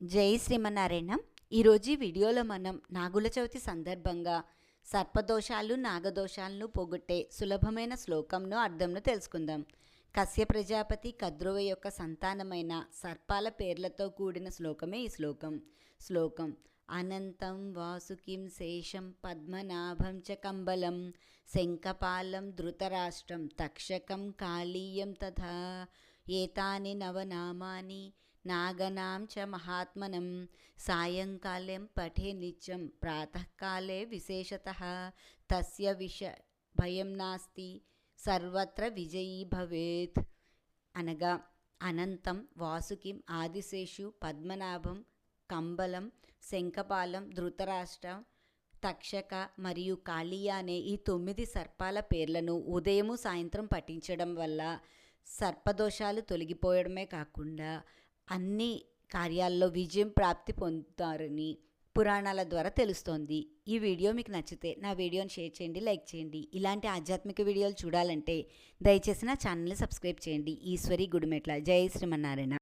జై శ్రీమన్నారాయణ. ఈరోజు ఈ వీడియోలో మనం నాగుల చవితి సందర్భంగా సర్పదోషాలు నాగదోషాలను పోగొట్టే సులభమైన శ్లోకంను అర్థంను తెలుసుకుందాం. కశ్య ప్రజాపతి కద్రువ యొక్క సంతానమైన సర్పాల పేర్లతో కూడిన శ్లోకమే ఈ శ్లోకం. శ్లోకం అనంతం వాసుకిం శేషం పద్మనాభం చ కంబలం శంఖపాలం ధృతరాష్ట్రం తక్షకం కాళీయం తథా ఏతాని నవనామాని నాగనాం చ మహాత్మనం. సాయంకాలం పఠే నిత్యం ప్రాతకాలే విశేషత. తస్య విష భయం నాస్తి సర్వత్ర విజయీ భవేత్. అనగా అనంతం వాసుకిం ఆదిశేషు పద్మనాభం కంబలం శంఖపాలం ధృతరాష్ట్రం తక్షక మరియు కాళీయ అనే ఈ తొమ్మిది సర్పాల పేర్లను ఉదయము సాయంత్రం పఠించడం వల్ల సర్పదోషాలు తొలగిపోవడమే కాకుండా అన్ని కార్యాల్లో విజయం ప్రాప్తి పొందుతారని పురాణాల ద్వారా తెలుస్తోంది. ఈ వీడియో మీకు నచ్చితే నా వీడియోని షేర్ చేయండి లైక్ చేయండి. ఇలాంటి ఆధ్యాత్మిక వీడియోలు చూడాలంటే దయచేసి నా ఛానల్ని సబ్స్క్రైబ్ చేయండి. ఈశ్వరి గుడిమెట్ల. జై శ్రీమన్నారాయణ.